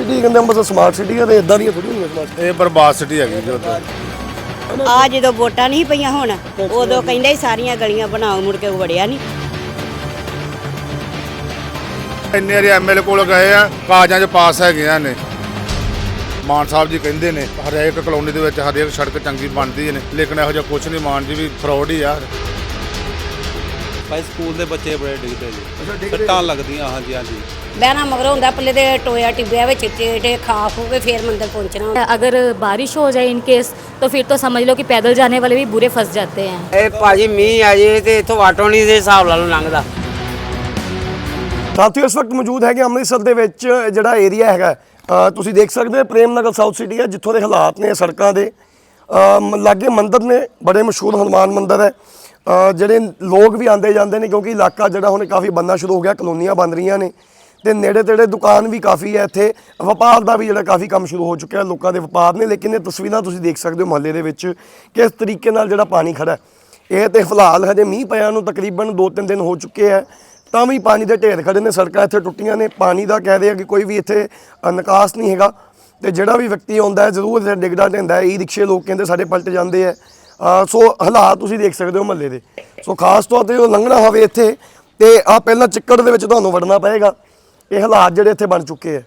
City ਕਹਿੰਦੇ Amritsar smart city ਆ ਤੇ ਇਦਾਂ ਦੀਆਂ ਥੋੜੀ ਹੁੰਦੀਆਂ ਸਮਾਰਟ ਇਹ ਬਰਬਾਦ ਸਿਟੀ ਹੈਗੀ ਜੀ ਉੱਧਰ। ਆ ਜਦੋਂ ਵੋਟਾਂ ਨਹੀਂ ਪਈਆਂ ਹੁਣ ਉਦੋਂ ਕਹਿੰਦੇ ਸੀ ਸਾਰੀਆਂ ਗਲੀਆਂ ਬਣਾਓ ਮੁੜ ਕੇ ਉਹ ਵੜਿਆ ਨਹੀਂ। ਇੰਨੇ ਵਾਰੀ ਐਮਐਲਏ ਕੋਲ ਗਏ ਆ ਕਾਗਜ਼ਾਂ 'ਚ ਪਾਸ ਹੈਗੀਆਂ ਨੇ। ਮਾਨ ਸਾਹਿਬ ਜੀ ਕਹਿੰਦੇ ਨੇ ਹਰੇਕ ਕਲੋਨੀ ਦੇ ਵਿੱਚ ਹਰੇਕ ਸੜਕ ਚੰਗੀ ਬਣਦੀ ਨੇ ਲੇਕਿਨ ਇਹੋ ਜਿਹਾ ਕੁਝ ਨਹੀਂ ਮਾਨ ਜੀ ਵੀ ਫਰਾਡ ਹੀ ਆ। ਭਾਈ ਸਕੂਲ ਦੇ ਬੱਚੇ ਬੜੇ ਡਿੱਗਦੇ ਜੀ ਸੱਟਾਂ ਲੱਗਦੀਆਂ ਹਾਂਜੀ ਹਾਂਜੀ ਬਹਿਣਾ ਮਗਰ ਹੁੰਦਾ ਪੱਲੇ ਦੇ ਟੋਇਆ ਟਿੱਬਿਆ ਵਿੱਚ ਟੇਟੇ ਖਾ ਖੂ ਕੇ ਫੇਰ ਮੰਦਰ ਪਹੁੰਚਣਾ अगर बारिश हो जाए इन केस तो फिर तो समझ लो कि पैदल जाने वाले भी बुरे फंस जाते हैं ਇਹ ਭਾਜੀ ਮੀਂਹ ਆ ਜੇ ਤੇ ਇੱਥੋਂ ਆਟੋ ਨਹੀਂ ਦੇ ਹਿਸਾਬ ਲਾ ਲਓ ਲੰਘਦਾ ਸਾਥੀਓ ਇਸ ਵਕਤ ਮੌਜੂਦ ਹੈਗੇ ਅੰਮ੍ਰਿਤਸਰ ਦੇ ਵਿੱਚ ਜਿਹੜਾ ਏਰੀਆ ਹੈਗਾ ਅ, ਤੁਸੀਂ ਦੇਖ ਸਕਦੇ ਹੋ ਪ੍ਰੇਮ ਨਗਰ ਸਾਊਥ ਸਿਟੀ ਹੈ ਜਿੱਥੋਂ ਦੇ ਹਾਲਾਤ ਨੇ ਸੜਕਾਂ ਦੇ ਅ, ਮ- ਲਾਗੇ ਮੰਦਿਰ ਨੇ ਬੜੇ ਮਸ਼ਹੂਰ ਹਨੂਮਾਨ ਮੰਦਿਰ ਹੈ ਅ, ਜਿਹੜੇ ਲੋਕ ਵੀ ਆਉਂਦੇ ਜਾਂਦੇ ਨੇ, ਕਿਉਂਕਿ ਇਲਾਕਾ ਜਿਹੜਾ ਹੁਣ ਕਾਫੀ ਬੰਨਾ ਸ਼ੁਰੂ ਹੋ ਗਿਆ, ਕਲੋਨੀਆਂ ਬਣ ਰਹੀਆਂ ਨੇ। ਤੇ ਨੇੜੇ ਤੇੜੇ ਦੁਕਾਨ ਵੀ ਕਾਫੀ ਹੈ ਇੱਥੇ। ਵਪਾਰ ਦਾ ਵੀ ਜਿਹੜਾ ਕਾਫੀ ਕੰਮ ਸ਼ੁਰੂ ਹੋ ਚੁੱਕਿਆ, ਲੋਕਾਂ ਦੇ ਵਪਾਰ ਨੇ। ਲੇਕਿਨ ਇਹ ਤਸਵੀਰਾਂ ਤੁਸੀਂ ਦੇਖ ਸਕਦੇ ਹੋ ਮਹੱਲੇ ਦੇ ਵਿੱਚ ਕਿਸ ਤਰੀਕੇ ਨਾਲ ਜਿਹੜਾ ਪਾਣੀ ਖੜਾ ਹੈ। ਇਹ ਤੇ ਫਿਲਹਾਲ ਹਜੇ ਮੀਂਹ ਪਿਆ ਨੂੰ ਤਕਰੀਬਨ 2-3 ਦਿਨ ਹੋ ਚੁੱਕੇ ਆ ਤਾਂ ਵੀ ਪਾਣੀ ਦੇ ਢੇਰ ਖੜੇ ਨੇ, ਸੜਕਾਂ ਇੱਥੇ ਟੁੱਟੀਆਂ ਨੇ। ਪਾਣੀ ਦਾ ਕਹਿ ਰਹੇ ਆ ਕਿ ਕੋਈ ਵੀ ਇੱਥੇ ਨਿਕਾਸ ਨਹੀਂ ਹੈਗਾ। ਤੇ ਜਿਹੜਾ ਵੀ ਵਿਅਕਤੀ ਆਉਂਦਾ ਹੈ, ਜ਼ਰੂਰ ਇੱਥੇ ਡਿੱਗਦਾ ਢਿੰਦਾ ਹੈ। ਈ ਰਿਕਸ਼ੇ ਲੋਕ ਕਹਿੰਦੇ ਸਾਡੇ ਪਲਟ ਜਾਂਦੇ ਆ ਸੋ ਹਾਲਾਤ ਤੁਸੀਂ ਦੇਖ ਸਕਦੇ ਹੋ ਮਹੱਲੇ ਦੇ। ਸੋ ਖਾਸ ਤੌਰ ਤੇ ਉਹ ਲੰਘਣਾ ਹੋਵੇ ਇੱਥੇ, ਤੇ ਆ ਪਹਿਲਾਂ ਚਿੱਕੜ ਦੇ ਵਿੱਚ ਤੁਹਾਨੂੰ ਵੜਨਾ ਪਏਗਾ। ਇਹ ਹਾਲਾਤ ਜਿਹੜੇ ਇੱਥੇ ਬਣ ਚੁੱਕੇ ਆ।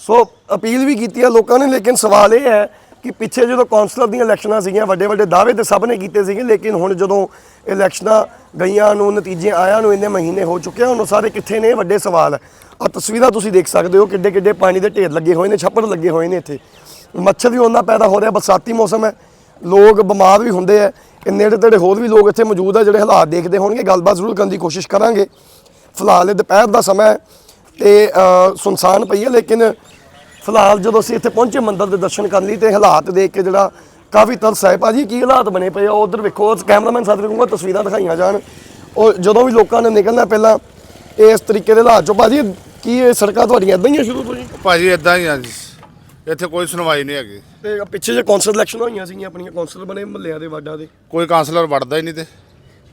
ਸੋ ਅਪੀਲ ਵੀ ਕੀਤੀ ਆ ਲੋਕਾਂ ਨੇ, ਲੇਕਿਨ ਸਵਾਲ ਇਹ ਹੈ ਕਿ ਪਿੱਛੇ ਜਦੋਂ ਕੌਂਸਲਰ ਦੀਆਂ ਇਲੈਕਸ਼ਨਾਂ ਸੀਗੀਆਂ ਵੱਡੇ ਵੱਡੇ ਦਾਅਵੇ ਤੇ ਸਭ ਨੇ ਕੀਤੇ ਸੀਗੇ, ਲੇਕਿਨ ਹੁਣ ਜਦੋਂ ਇਲੈਕਸ਼ਨਾਂ ਗਈਆਂ ਨੂੰ, ਨਤੀਜੇ ਆਇਆ ਨੂੰ ਇੰਨੇ ਮਹੀਨੇ ਹੋ ਚੁੱਕੇ ਆ, ਹੁਣ ਉਹ ਸਾਰੇ ਕਿੱਥੇ ਨੇ, ਵੱਡੇ ਸਵਾਲ ਆ। ਤਸਵੀਰਾਂ ਤੁਸੀਂ ਦੇਖ ਸਕਦੇ ਹੋ ਕਿੱਡੇ ਕਿੱਡੇ ਪਾਣੀ ਦੇ ਢੇਰ ਲੱਗੇ ਹੋਏ ਨੇ, ਛੱਪੜ ਲੱਗੇ ਹੋਏ ਨੇ ਇੱਥੇ। ਮੱਛਰ ਵੀ ਉਹਨਾਂ ਪੈਦਾ ਹੋ ਰਿਹਾ, ਬਰਸਾਤੀ ਮੌਸਮ ਹੈ। ਲੋਕ ਬਿਮਾਰ ਵੀ ਹੁੰਦੇ ਆ, ਇਹ ਨੇੜੇ ਤੇੜੇ ਹੋਰ ਵੀ ਲੋਕ ਇੱਥੇ ਮੌਜੂਦ ਆ, ਜਿਹੜੇ ਹਾਲਾਤ ਦੇਖਦੇ ਹੋਣਗੇ, ਗੱਲਬਾਤ ਜ਼ਰੂਰ ਕਰਨ ਦੀ ਕੋਸ਼ਿਸ਼ ਕਰਾਂਗੇ। ਫਿਲਹਾਲ ਇਹ ਦੁਪਹਿਰ ਦਾ ਸਮਾਂ ਹੈ ਤੇ ਸੁਨਸਾਨ ਪਈ ਹੈ, ਲੇਕਿਨ ਫਿਲਹਾਲ ਜਦੋਂ ਅਸੀਂ ਇੱਥੇ ਪਹੁੰਚੇ ਮੰਦਰ ਦੇ ਦਰਸ਼ਨ ਕਰਨ ਲਈ, ਤੇ ਹਾਲਾਤ ਦੇਖ ਕੇ ਜਿਹੜਾ ਕਾਫੀ ਤਰਸ ਹੈ ਭਾਜੀ ਕੀ ਹਾਲਾਤ ਬਣੇ ਪਏ ਆ, ਉਧਰ ਵੇਖੋ ਕੈਮਰਾਮੈਨ ਸਾਹਿਬ ਨੂੰ ਤਸਵੀਰਾਂ ਦਿਖਾਈਆਂ ਜਾਣ। ਉਹ ਜਦੋਂ ਵੀ ਲੋਕਾਂ ਨੇ ਨਿਕਲਣਾ, ਪਹਿਲਾਂ ਇਸ ਤਰੀਕੇ ਦੇ ਹਾਲਾਤ ਚੋਂ, ਭਾਜੀ, ਕੀ ਇਹ ਸੜਕਾਂ ਤੁਹਾਡੀਆਂ ਇਦਾਂ ਹੀ ਆ ਸ਼ੁਰੂ ਤੋਂ ਜੀ? ਭਾਜੀ ਇਦਾਂ ਹੀ ਆ ਜੀ। ਇੱਥੇ ਕੋਈ ਸੁਣਵਾਈ ਨਹੀਂ ਹੈਗੀ। ਤੇ ਪਿੱਛੇ ਜੇ ਕੌਂਸਲ ਇਲੈਕਸ਼ਨ ਹੋਈਆਂ ਸੀਗੀਆਂ ਆਪਣੀਆਂ ਕੌਂਸਲ ਬਣੇ ਮਹੱਲਿਆਂ ਦੇ ਵਾਰਡਾਂ ਦੇ। ਕੋਈ ਕਾਉਂਸਲਰ ਵੜਦਾ ਹੀ ਨਹੀਂ ਤੇ।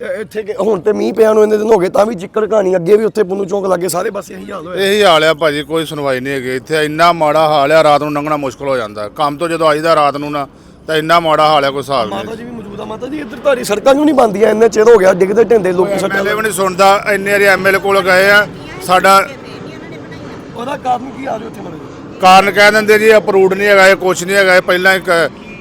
ਇਹ ਇੱਥੇ ਕਿ- ਹੁਣ ਤੇ ਮੀਂਹ ਪਿਆ ਨੂੰ ਇੰਨੇ ਦਿਨ ਹੋ ਗਏ ਤਾਂ ਵੀ ਚਿੱਕੜ ਕਹਾਣੀ ਅੱਗੇ ਵੀ ਉੱਥੇ ਪੁੰਨੂ ਚੌਂਕ ਲੱਗੇ ਸਾਰੇ ਪਾਸੇ ਇਹੀ ਹਾਲ ਹੋਇਆ। ਇਹੀ ਹਾਲ ਆ ਭਾਜੀ ਕੋਈ ਸੁਣਵਾਈ ਨਹੀਂ ਹੈਗੀ। ਇੱਥੇ ਇੰਨਾ ਮਾੜਾ ਹਾਲ ਆ ਰਾਤ ਨੂੰ ਲੰਘਣਾ ਮੁਸ਼ਕਲ ਹੋ ਜਾਂਦਾ। ਕੰਮ ਤੋਂ ਜਦੋਂ ਆਈਦਾ ਰਾਤ ਨੂੰ ਨਾ ਤਾਂ ਇੰਨਾ ਮਾੜਾ ਹਾਲ ਆ ਕੋਈ ਹਿਸਾਬ ਨਹੀਂ ਮਾਤਾ ਜੀ ਵੀ ਮੌਜੂਦ ਆ ਮਾਤਾ ਜੀ ਇੱਧਰ ਤੁਹਾਡੀ ਸੜਕਾਂ ਕਿਉਂ ਨਹੀਂ ਬਣਦੀਆਂ? ਇੰਨੇ ਚਿਰ ਹੋ ਗਿਆ ਡਿੱਗਦੇ ਢਿੰਦੇ ਲੋਕੀ ਸੜਕਾਂ ਐਮਐਲਏ ਵੀ ਨਹੀਂ ਸੁਣਦਾ ਇੰਨੇ ਵਾਰੀ ਐਮਐਲਏ ਕੋਲ ਗਏ ਆ ਸਾਡਾ ਉਹਦਾ ਕਾਰਨ ਕੀ ਆ ਰਿਹਾ ਉੱਥੇ ਮਰੇ ਕਾਰਨ ਕਹਿ ਦਿੰਦੇ ਜੀ ਅਪਰੂਵਡ ਨਹੀਂ ਹੈਗਾ ਇਹ ਕੁਝ ਨਹੀਂ ਹੈਗਾ ਇਹ ਪਹਿਲਾਂ ਇੱਕ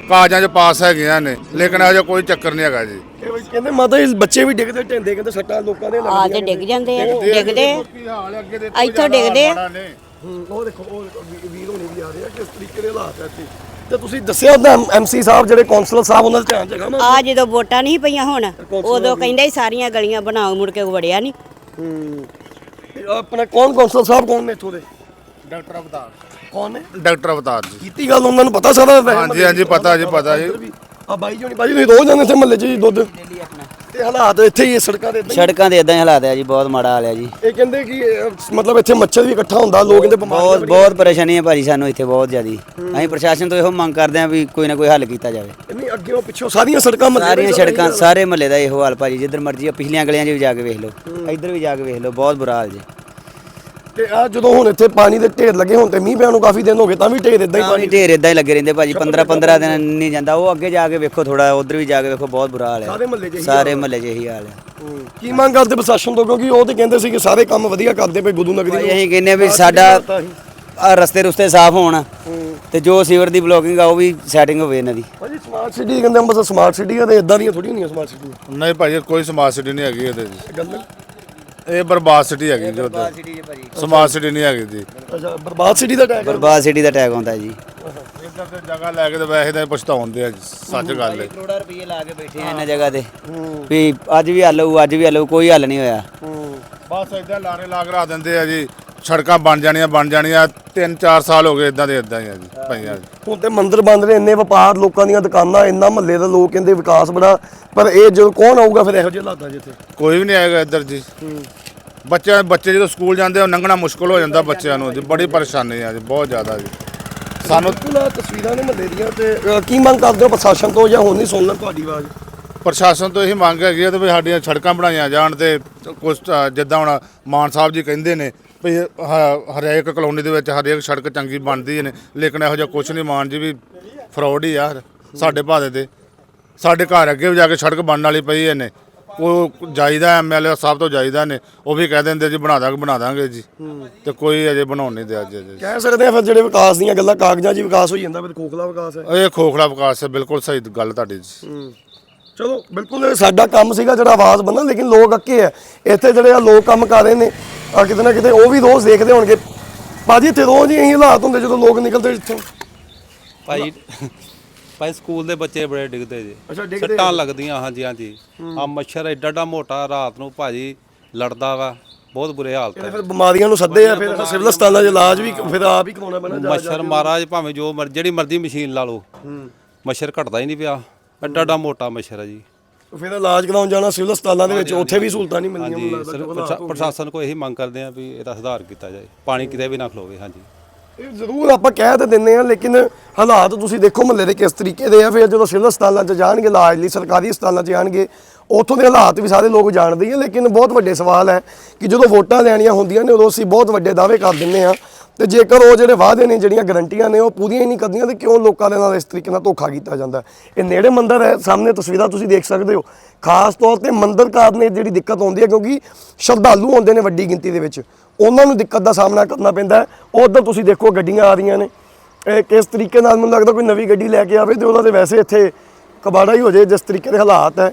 ਕਾਗਜ਼ਾਂ 'ਚ ਪਾਸ ਹੈਗੀਆਂ ਨੇ ਲੇਕਿਨ ਅਜੇ ਕੋਈ ਚੱਕਰ ਨਹੀਂ ਹੈਗਾ ਜੀ। ਇਹ ਵੀ ਕਹਿੰਦੇ ਮਾਤਾ ਜੀ ਬੱਚੇ ਵੀ ਡਿੱਗਦੇ ਢਿੰਦੇ ਕਹਿੰਦੇ ਸੱਟਾਂ ਲੋਕਾਂ ਦੇ ਆ ਤੇ ਡਿੱਗ ਜਾਂਦੇ ਆ ਡਿੱਗਦੇ ਆ। ਹਾਲ ਅੱਗੇ ਦੇ ਇੱਥੋਂ ਡਿੱਗਦੇ ਆ। ਹੂੰ, ਉਹ ਦੇਖੋ ਉਹ ਦੇਖੋ, ਵੀ- ਵੀਰ ਹੋਣੀ ਵੀ ਆ ਰਹੇ ਆ ਕਿਸ ਤਰੀਕੇ ਦੇ ਹਾਲਾਤ ਆ ਇੱਥੇ। ਤੇ ਤੁਸੀਂ ਦੱਸਿਆ ਉਹਦਾ ਐਮਸੀ ਸਾਹਿਬ ਜਿਹੜੇ ਕੌਂਸਲਰ ਸਾਹਿਬ ਉਹਨਾਂ ਦਾ ਧਿਆਨ ਜਗਾ ਨਾ ਆ ਜਦੋਂ ਵੋਟਾਂ ਨਹੀਂ ਪਈਆਂ ਹੁਣ ਉਦੋਂ ਕਹਿੰਦੇ ਸੀ ਸਾਰੀਆਂ ਗਲੀਆਂ ਬਣਾਓ ਮੁੜ ਕੇ ਵੜਿਆ ਨਹੀਂ। ਹੂੰ। ਇਹ ਆਪਣਾ ਕੌਣ ਕੌਂਸਲਰ ਸਾਹਿਬ ਕੌਣ ਨੇ ਇੱਥੋਂ ਦੇ? ਡਾਕਟਰ ਅਵਤਾਰ। ਕੌਣ ਨੇ? ਡਾਕਟਰ ਅਵਤਾਰ ਜੀ। ਕੀਤੀ ਗੱਲ ਉਹਨਾਂ ਨੂੰ ਪਤਾ ਸਾਰਾ ਹਾਂਜੀ, ਹਾਂਜੀ, ਪਤਾ ਜੀ, ਪਤਾ ਜੀ। ਆ ਬਾਈ ਜੀ ਹੋਣੀ ਬਾਈ ਤੁਸੀਂ ਰੋਜ਼ ਜਾਂਦੇ ਇੱਥੇ ਮਹੱਲੇ 'ਚ ਜੀ ਦੁੱਧ। ਤੇ ਹਾਲਾਤ ਇੱਥੇ ਹੀ ਸੜਕਾਂ ਦੇ। ਸੜਕਾਂ ਦੇ ਇਦਾਂ ਹੀ ਹਾਲਾਤ ਆ ਜੀ ਬਹੁਤ ਮਾੜਾ ਹਾਲ ਆ ਜੀ। ਇਹ ਕਹਿੰਦੇ ਕਿ ਮਤਲਬ ਇੱਥੇ ਮੱਛਰ ਵੀ ਇਕੱਠਾ ਹੁੰਦਾ ਲੋਕ ਕਹਿੰਦੇ ਬਿਮਾਰ ਬਹੁਤ ਬਹੁਤ ਪਰੇਸ਼ਾਨੀ ਹੈ ਭਾਜੀ ਸਾਨੂੰ ਇੱਥੇ ਬਹੁਤ ਜ਼ਿਆਦੀ। ਅਸੀਂ ਪ੍ਰਸ਼ਾਸਨ ਤੋਂ ਇਹੋ ਮੰਗ ਕਰਦੇ ਹਾਂ ਵੀ ਕੋਈ ਨਾ ਕੋਈ ਹੱਲ ਕੀਤਾ ਜਾਵੇ। ਨਹੀਂ ਅੱਗੇ ਪਿੱਛੋਂ ਸਾਰੀਆਂ ਸੜਕਾਂ ਮਹੱਲੇ ਸਾਰੀਆਂ ਸੜਕਾਂ ਸਾਰੇ ਮਹੱਲੇ ਦਾ ਇਹੋ ਹਾਲ ਭਾਜੀ ਜਿੱਧਰ ਮਰਜ਼ੀ ਆ ਪਿਛਲੀਆਂ ਗਲੀਆਂ 'ਚ ਵੀ ਜਾ ਕੇ ਵੇਖ ਲਓ ਇੱਧਰ ਵੀ ਜਾ ਕੇ ਵੇਖ ਲਓ ਬਹੁਤ ਬੁਰਾ ਹਾਲ ਜੀ। ਤੇ ਆ ਜਦੋਂ ਹੁਣ ਇੱਥੇ ਪਾਣੀ ਦੇ ਢੇਰ ਲੱਗੇ ਹੁਣ ਤੇ ਮੀਂਹ ਪਿਆ ਨੂੰ ਕਾਫੀ ਦਿਨ ਹੋ ਗਏ ਤਾਂ ਵੀ ਢੇਰ ਇਦਾਂ ਹੀ ਪਾਣੀ ਪਾਣੀ ਢੇਰ ਇਦਾਂ ਹੀ ਲੱਗੇ ਰਹਿੰਦੇ ਭਾਜੀ 15 15 ਦਿਨ ਨਹੀਂ ਜਾਂਦਾ ਉਹ ਅੱਗੇ ਜਾ ਕੇ ਵੇਖੋ ਥੋੜਾ ਉਧਰ ਵੀ ਜਾ ਕੇ ਵੇਖੋ ਬਹੁਤ ਬੁਰਾ ਹਾਲ ਸਾਰੇ ਹੈ ਇਹੀ ਸਾਰੇ ਮਹੱਲੇ 'ਚ ਇਹੀ ਹਾਲ ਹੈ। ਕੀ ਮੰਗ ਕਰਦੇ ਪ੍ਰਸ਼ਾਸਨ ਤੋਂ? ਕਿਉਂਕਿ ਉਹ ਤੇ ਕਹਿੰਦੇ ਸੀ ਕਿ ਸਾਰੇ ਕੰਮ ਵਧੀਆ ਕਰਦੇ ਪਏ ਗੁਰੂ ਨਗਰੀ ਭਾਈ ਅਸੀਂ ਕਹਿੰਦੇ ਵੀ ਸਾਡਾ ਆ ਰਸਤੇ ਰੁਸਤੇ ਸਾਫ਼ ਹੋਣ ਤੇ ਜੋ ਸੀਵਰ ਦੀ ਬਲੋਕਿੰਗ ਆ ਉਹ ਵੀ ਸੈਟਿੰਗ ਹੋਵੇ ਇਹਨਾਂ ਦੀ। ਭਾਜੀ ਸਮਾਰਟ ਸਿਟੀ ਕਹਿੰਦੇ ਅੰਮ੍ਰਿਤਸਰ ਸਮਾਰਟ ਸਿਟੀ ਆ ਤੇ ਇਦਾਂ ਦੀਆਂ ਥੋੜੀ ਹੁੰਦੀਆਂ ਸਮਾਰਟ ਸਿਟੀ ਨਹੀਂ ਭਾਜੀ ਕੋਈ ਸਮਾਜ ਸਿਟੀ ਨਹੀਂ ਹੈਗੀ ਇਹਦੇ ਜੀ ਗੱਲ ਇਹ ਬਰਬਾਦ ਸਿਟੀ ਹੈਗੀ ਜੀ ਉੱਧਰ। ਸਮਾਜ ਸਿਟੀ ਨਹੀਂ ਹੈਗੀ ਜੀ। ਅੱਛਾ ਬਰਬਾਦ ਸਿਟੀ ਦਾ ਟੈਗ ਬਰਬਾਦ ਸਿਟੀ ਦਾ ਟੈਗ ਹੁੰਦਾ ਜੀ। ਇੱਧਰ ਤੇ ਜਗ੍ਹਾ ਲੈ ਕੇ ਤੇ ਵੈਸੇ ਤਾਂ ਪਛਤਾਉਂਦੇ ਆ ਜੀ ਸੱਚ ਗੱਲ ਹੈ। ਕਰੋੜਾ ਰੁਪਏ ਲਾ ਕੇ ਬੈਠੇ ਆ ਇਹਨਾਂ ਜਗ੍ਹਾ ਤੇ। ਵੀ ਅੱਜ ਵੀ ਹੱਲ ਹੋਊ ਅੱਜ ਵੀ ਹੱਲ ਹੋਊ ਕੋਈ ਹੱਲ ਨਹੀਂ ਹੋਇਆ। ਬਸ ਇਦਾਂ ਲਾਰੇ ਲਾ ਕੇ ਰੱਖ ਦਿੰਦੇ ਆ ਜੀ। ਸੜਕਾਂ ਬਣ ਜਾਣੀਆਂ ਬਣ ਜਾਣੀਆਂ। 3-4 ਸਾਲ ਹੋ ਗਏ ਇਦਾਂ ਦੇ ਇਦਾਂ ਹੀ ਆ ਜੀ ਪਈਆਂ ਜੀ। ਹੁਣ ਤੇ ਮੰਦਿਰ ਬੰਦ ਨੇ ਇੰਨੇ ਵਪਾਰ ਲੋਕਾਂ ਦੀਆਂ ਦੁਕਾਨਾਂ ਇੰਨਾ ਮਹੱਲੇ ਦਾ ਲੋਕ ਕਹਿੰਦੇ ਵਿਕਾਸ ਬੜਾ ਪਰ ਇਹ ਜਦੋਂ ਕੌਣ ਆਊਗਾ ਫਿਰ ਇਹੋ ਜਿਹੇ ਹਾਲਾਤਾਂ ਜਿੱਥੇ? ਕੋਈ ਵੀ ਨਹੀਂ ਆਏਗਾ ਇੱਧਰ ਜੀ। ਬੱਚਿਆਂ ਬੱਚੇ ਜਦੋਂ ਸਕੂਲ ਜਾਂਦੇ ਆ ਲੰਘਣਾ ਮੁਸ਼ਕਲ ਹੋ ਜਾਂਦਾ ਬੱਚਿਆਂ ਨੂੰ ਜੀ ਬੜੀ ਪਰੇਸ਼ਾਨੀ ਆ ਜੀ ਬਹੁਤ ਜ਼ਿਆਦਾ ਜੀ। ਸਾਨੂੰ ਬਿਲਕੁਲ ਆਹ ਤਸਵੀਰਾਂ ਨੇ ਮਹੱਲੇ ਦੀਆਂ ਤੇ ਅ, ਕੀ ਮੰਗ ਕਰਦੇ ਹੋ ਪ੍ਰਸ਼ਾਸਨ ਤੋਂ ਜਾਂ ਹੁਣ ਨਹੀਂ ਸੁਣ ਤੁਹਾਡੀ ਆਵਾਜ਼? ਪ੍ਰਸ਼ਾਸਨ ਤੋਂ ਇਹੀ ਮੰਗ ਹੈਗੀ ਆ ਤੇ ਵੀ ਸਾਡੀਆਂ ਸੜਕਾਂ ਬਣਾਈਆਂ ਜਾਣ ਤੇ ਕੁਝ ਜਿੱਦਾਂ ਹੁਣ ਮਾਨ ਸਾਹਿਬ ਜੀ ਕਹਿੰਦੇ ਨੇ ਵੀ ਹ- ਹਰੇਕ ਕਲੋਨੀ ਦੇ ਵਿੱਚ ਹਰੇਕ ਸੜਕ ਚੰਗੀ ਬਣਦੀ ਨੇ ਲੇਕਿਨ ਇਹੋ ਜਿਹਾ ਕੁਝ ਨਹੀਂ ਮਾਨ ਜੀ ਵੀ ਫਰਾਡ ਹੀ ਆ ਸਾਡੇ ਭਾਦੇ ਤੇ। ਸਾਡੇ ਘਰ ਅੱਗੇ ਵੀ ਜਾ ਕੇ ਸੜਕ ਬਣਨ ਵਾਲੀ ਪਈ ਹੈ ਨੇ। ਉਹ ਜਾਈਦਾ ਐਮਐਲਏ ਸਾਹਿਬ ਤੋਂ ਜਾਈਦਾ ਨੇ ਉਹ ਵੀ ਕਹਿ ਦਿੰਦੇ ਜੀ ਬਣਾ ਦਾਂਗੇ ਬਣਾ ਦਾਂਗੇ ਜੀ। ਤੇ ਕੋਈ ਅਜੇ ਬਣਾਉਣ ਨਹੀਂ ਦਿਆ ਜੀ ਕਹਿ ਸਕਦੇ ਆ ਫਿਰ ਜਿਹੜੇ ਵਿਕਾਸ ਦੀਆਂ ਗੱਲਾਂ ਕਾਗਜ਼ਾਂ 'ਚ ਹੀ ਵਿਕਾਸ ਹੋਈ ਜਾਂਦਾ ਫਿਰ ਖੋਖਲਾ ਵਿਕਾਸ ਹੈ। ਇਹ ਖੋਖਲਾ ਵਿਕਾਸ ਹੈ ਬਿਲਕੁਲ ਸਹੀ ਗੱਲ ਤੁਹਾਡੀ ਜੀ। ਚਲੋ ਬਿਲਕੁਲ ਇਹ ਸਾਡਾ ਕੰਮ ਸੀਗਾ ਜਿਹੜਾ ਆਵਾਜ਼ ਬੰਨਣ ਲੇਕਿਨ ਲੋਕ ਅੱਕੇ ਆ। ਇੱਥੇ ਜਿਹੜੇ ਆ ਲੋਕ ਕੰਮ ਕਰ ਰਹੇ ਨੇ ਆ ਕਿਤੇ ਨਾ ਕਿਤੇ ਉਹ ਵੀ ਰੋਜ਼ ਦੇਖਦੇ ਹੋਣਗੇ। ਭਾਜੀ ਇੱਥੇ ਰੋਜ਼ ਹੀ ਇਹੀ ਹਾਲਾਤ ਹੁੰਦੇ ਜਦੋਂ ਲੋਕ ਨਿਕਲਦੇ ਇੱਥੋਂ। ਭਾਈ ਭਾਈ ਸਕੂਲ ਦੇ ਬੱਚੇ ਬੜੇ ਡਿੱਗਦੇ ਜੀ। ਅੱਛਾ, ਡਿੱਗਦੇ ਸੱਟਾਂ ਲੱਗਦੀਆਂ ਹਾਂਜੀ ਹਾਂਜੀ ਆ ਮੱਛਰ ਏਡਾ ਏਡਾ ਮੋਟਾ ਰਾਤ ਨੂੰ ਭਾਜੀ ਲੜਦਾ ਵਾ ਬਹੁਤ ਬੁਰੇ ਹਾਲਤ ਹੈ। ਫਿਰ ਬਿਮਾਰੀਆਂ ਨੂੰ ਸੱਦੇ ਆ ਫਿਰ ਸਿਵਲ ਹਸਪਤਾਲਾਂ 'ਚ ਇਲਾਜ ਵੀ ਫਿਰ ਆਪ ਹੀ ਕਰਾਉਣਾ ਪੈਣਾ ਜਾ- ਮੱਛਰ ਮਹਾਰਾਜ ਭਾਵੇਂ ਜੋ ਮਰ ਜਿਹੜੀ ਮਰਜ਼ੀ ਮਸ਼ੀਨ ਲਾ ਲਓ। ਮੱਛਰ ਘਟਦਾ ਹੀ ਨਹੀਂ ਪਿਆ। ਏਡਾ ਏਡਾ ਮੋਟਾ ਮੱਛਰ ਹੈ ਜੀ। ਫਿਰ ਇਲਾਜ ਕਰਾਉਣ ਜਾਣਾ ਸਿਵਲ ਹਸਪਤਾਲਾਂ ਦੇ ਵਿੱਚ ਉੱਥੇ ਵੀ ਸਹੂਲਤਾਂ ਨਹੀਂ ਮਿਲਦੀਆਂ ਮੈਨੂੰ ਲੱਗਦਾ ਸਰ, ਪ੍ਰਸ਼ਾ- ਹਾਲਾਤ। ਪ੍ਰਸ਼ਾਸਨ ਕੋ ਇਹੀ ਮੰਗ ਕਰਦੇ ਆ ਵੀ ਇਹਦਾ ਸੁਧਾਰ ਕੀਤਾ ਜਾਏ। ਪਾਣੀ ਕਿਤੇ ਵੀ ਨਾ ਖਲੋਵੇ ਹਾਂਜੀ। ਇਹ ਜ਼ਰੂਰ ਆਪਾਂ ਕਹਿ ਤਾਂ ਦਿੰਦੇ ਆ ਲੇਕਿਨ ਹਾਲਾਤ ਤੁਸੀਂ ਦੇਖੋ ਮਹੱਲੇ ਦੇ ਕਿਸ ਤਰੀਕੇ ਦੇ ਆ। ਫਿਰ ਜਦੋਂ ਸਿਵਲ ਹਸਪਤਾਲਾਂ 'ਚ ਜਾਣਗੇ ਇਲਾਜ ਲਈ ਸਰਕਾਰੀ ਹਸਪਤਾਲਾਂ 'ਚ ਜਾਣਗੇ ਉੱਥੋਂ ਦੇ ਹਾਲਾਤ ਵੀ ਸਾਰੇ ਲੋਕ ਜਾਣਦੇ ਹੀ ਆ। ਲੇਕਿਨ ਬਹੁਤ ਵੱਡੇ ਸਵਾਲ ਹੈ ਕਿ ਜਦੋਂ ਵੋਟਾਂ ਲੈਣੀਆਂ ਹੁੰਦੀਆਂ ਨੇ ਉਦੋਂ ਅਸੀਂ ਬਹੁਤ ਵੱਡੇ ਦਾਅਵੇ ਕਰ ਦਿੰਦੇ ਆ ਤੇ ਜੇਕਰ ਉਹ ਜਿਹੜੇ ਵਾਅਦੇ ਨੇ, ਜਿਹੜੀਆਂ ਗਰੰਟੀਆਂ ਨੇ, ਉਹ ਪੂਰੀਆਂ ਹੀ ਨਹੀਂ ਕਰਦੀਆਂ, ਤੇ ਕਿਉਂ ਲੋਕਾਂ ਦੇ ਨਾਲ ਇਸ ਤਰੀਕੇ ਨਾਲ ਧੋਖਾ ਕੀਤਾ ਜਾਂਦਾ ਇਹ ਨੇੜੇ ਮੰਦਰ ਹੈ, ਸਾਹਮਣੇ ਤਸਵੀਰਾਂ ਤੁਸੀਂ ਦੇਖ ਸਕਦੇ ਹੋ। ਖਾਸ ਤੌਰ ਤੇ ਮੰਦਰ ਕਾਰਨ ਇਹ ਜਿਹੜੀ ਦਿੱਕਤ ਆਉਂਦੀ ਹੈ, ਕਿਉਂਕਿ ਸ਼ਰਧਾਲੂ ਆਉਂਦੇ ਨੇ ਵੱਡੀ ਗਿਣਤੀ ਦੇ ਵਿੱਚ। ਉਹਨਾਂ ਨੂੰ ਦਿੱਕਤ ਦਾ ਸਾਹਮਣਾ ਕਰਨਾ ਪੈਂਦਾ ਹੈ। ਉਧਰ ਤੁਸੀਂ ਦੇਖੋ, ਗੱਡੀਆਂ ਆ ਰਹੀਆਂ ਨੇ। ਇਹ ਕਿਸ ਤਰੀਕੇ ਨਾਲ, ਮੈਨੂੰ ਲੱਗਦਾ ਕੋਈ ਨਵੀਂ ਗੱਡੀ ਲੈ ਕੇ ਆਵੇ ਤੇ ਉਹਨਾਂ ਦੇ ਵੈਸੇ ਇੱਥੇ ਕਬਾੜਾ ਹੀ ਹੋ ਜਾਏ, ਜਿਸ ਤਰੀਕੇ ਦੇ ਹਾਲਾਤ ਹੈ।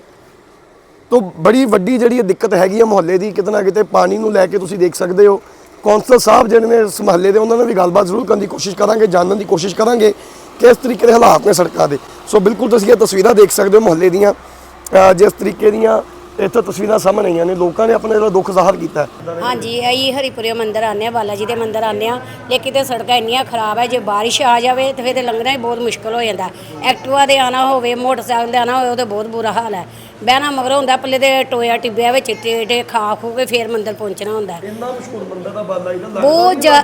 ਤੋਂ ਬੜੀ ਵੱਡੀ ਜਿਹੜੀ ਦਿੱਕਤ ਹੈਗੀ ਹੈ ਮੁਹੱਲੇ ਦੀ, ਕਿਤੇ ਨਾ ਕਿਤੇ ਪਾਣੀ ਨੂੰ ਲੈ ਕੇ ਤੁਸੀਂ ਦੇਖ ਸਕਦੇ ਹੋ। ਕੌਂਸਲ ਸਾਹਿਬ ਜਿਹੜੇ ਨੇ ਇਸ ਮੁਹੱਲੇ ਦੇ, ਉਹਨਾਂ ਨਾਲ ਵੀ ਗੱਲਬਾਤ ਜ਼ਰੂਰ ਕਰਨ ਦੀ ਕੋਸ਼ਿਸ਼ ਕਰਾਂਗੇ, ਜਾਣਨ ਦੀ ਕੋਸ਼ਿਸ਼ ਕਰਾਂਗੇ ਕਿਸ ਤਰੀਕੇ ਦੇ ਹਾਲਾਤ ਨੇ ਸੜਕਾਂ ਦੇ। ਸੋ ਬਿਲਕੁਲ ਤੁਸੀਂ ਇਹ ਤਸਵੀਰਾਂ ਦੇਖ ਸਕਦੇ ਹੋ ਮੁਹੱਲੇ ਦੀਆਂ। ਜਿਸ ਤਰੀਕੇ ਦੀਆਂ ਇੱਥੇ ਤਸਵੀਰਾਂ ਸਾਹਮਣੇ ਆਈਆਂ ਨੇ, ਲੋਕਾਂ ਨੇ ਆਪਣਾ ਜਿਹੜਾ ਦੁੱਖ ਜ਼ਾਹਰ ਕੀਤਾ ਹਾਂਜੀ ਅਸੀਂ ਹਰੀਪੁਰੇ ਮੰਦਿਰ ਆਨੇ ਆ ਬਾਲਾ ਜੀ ਦੇ ਮੰਦਿਰ ਆਨੇ ਆ, ਲੇਕਿਨ ਤੇ ਸੜਕਾਂ ਇੰਨੀਆਂ ਖਰਾਬ ਹੈ ਜੇ ਬਾਰਿਸ਼ ਆ ਜਾਵੇ ਤੇ ਫਿਰ ਤੇ ਲੰਘਣਾ ਹੀ ਬਹੁਤ ਮੁਸ਼ਕਲ ਹੋ ਜਾਂਦਾ। ਐਕਟਿਵਾ ਦੇ ਆਣਾ ਹੋਵੇ, ਮੋਟਰਸਾਈਕਲ ਦੇ ਆਣਾ ਹੋਵੇ ਉਹਦੇ ਬਹੁਤ ਬੁਰਾ ਹਾਲ ਹੈ। ਬਹਿਣਾ ਮਗਰ ਹੁੰਦਾ ਪੱਲੇ ਦੇ ਟੋਇਆ ਟਿੱਬਿਆਂ ਵਿੱਚ ਟੇਟੇ ਖਾ ਖੂ ਕੇ ਫੇਰ ਮੰਦਿਰ ਪਹੁੰਚਣਾ ਹੁੰਦਾ। ਇੰਨਾ ਮਸ਼ਹੂਰ ਮੰਦਰ ਦਾ ਬਾਲਾ ਜੀ ਦਾ ਬਹੁਤ ਜ਼ਿਆ-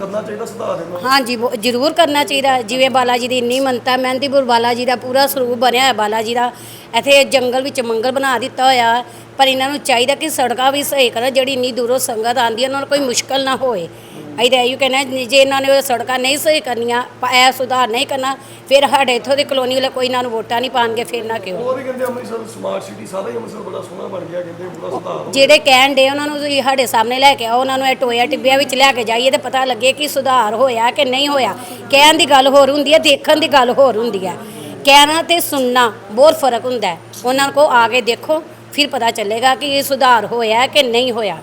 ਕਰਨਾ ਚਾਹੀਦਾ ਸੁਧਾਰ ਇਹਨਾਂ ਹਾਂਜੀ ਬਹੁ- ਜ਼ਰੂਰ ਕਰਨਾ ਚਾਹੀਦਾ। ਜਿਵੇਂ ਬਾਲਾ ਜੀ ਦੀ ਇੰਨੀ ਮੰਨਤਾ ਮਹਿੰਦੀਪੁਰ ਬਾਲਾ ਜੀ ਦਾ ਪੂਰਾ ਸਰੂਪ ਬਣਿਆ ਹੈ ਬਾਲਾ ਜੀ ਦਾ ਇੱਥੇ ਜੰਗਲ ਵਿੱਚ ਮੰਗਲ ਬਣਾ ਦਿੱਤਾ ਹੋਇਆ ਪਰ ਇਹਨਾਂ ਨੂੰ ਚਾਹੀਦਾ ਕਿ ਸੜਕਾਂ ਵੀ ਸਹੀ ਕਰਨ ਜਿਹੜੀ ਇੰਨੀ ਦੂਰੋਂ ਸੰਗਤ ਆਉਂਦੀ ਹੈ ਉਹਨਾਂ ਨੂੰ ਕੋਈ ਮੁਸ਼ਕਲ ਨਾ ਹੋਏ ਅਸੀਂ ਤਾਂ ਇਹੀ ਕਹਿੰਦੇ ਹਾਂ, ਜੇ ਇਹਨਾਂ ਨੇ ਉਹ ਸੜਕਾਂ ਨਹੀਂ ਸਹੀ ਕਰਨੀਆਂ ਪ- ਇਹ ਸੁਧਾਰ ਨਹੀਂ ਕਰਨਾ ਫਿਰ ਸਾਡੇ ਇੱਥੋਂ ਦੀ ਕਲੋਨੀ ਵਾਲੇ ਕੋਈ ਇਹਨਾਂ ਨੂੰ ਵੋਟਾਂ ਨਹੀਂ ਪਾਣਗੇ ਫਿਰ ਨਾ ਕਿਉਂ? ਉਹ ਵੀ ਕਹਿੰਦੇ ਅੰਮ੍ਰਿਤਸਰ ਸਮਾਰਟ ਸਿਟੀ ਸਾਰਾ ਹੀ ਅੰਮ੍ਰਿਤਸਰ ਬੜਾ ਸੋਹਣਾ ਬਣ ਗਿਆ ਕਹਿੰਦੇ ਪੂਰਾ ਸੁਧਾਰ ਜਿਹੜੇ ਕਹਿਣ ਦੇ ਉਹਨਾਂ ਨੂੰ ਤੁਸੀਂ ਸਾਡੇ ਸਾਹਮਣੇ ਲੈ ਕੇ ਆਓ ਉਹਨਾਂ ਨੂੰ ਇਹ ਟੋਇਆ ਟਿੱਬਿਆਂ ਵਿੱਚ ਲੈ ਕੇ ਜਾਈਏ ਤੇ ਪਤਾ ਲੱਗੇ ਕਿ ਸੁਧਾਰ ਹੋਇਆ ਕਿ ਨਹੀਂ ਹੋਇਆ। ਕਹਿਣ ਦੀ ਗੱਲ ਹੋਰ ਹੁੰਦੀ ਹੈ ਦੇਖਣ ਦੀ ਗੱਲ ਹੋਰ ਹੁੰਦੀ ਹੈ। ਕਹਿਣਾ ਤੇ ਸੁਣਨਾ ਬਹੁਤ ਫ਼ਰਕ ਹੁੰਦਾ ਹੈ। ਉਹਨਾਂ ਕੋ ਆ ਕੇ ਦੇਖੋ ਫਿਰ ਪਤਾ ਚੱਲੇਗਾ ਕਿ ਇਹ ਸੁਧਾਰ ਹੋਇਆ ਕਿ ਨਹੀਂ ਹੋਇਆ।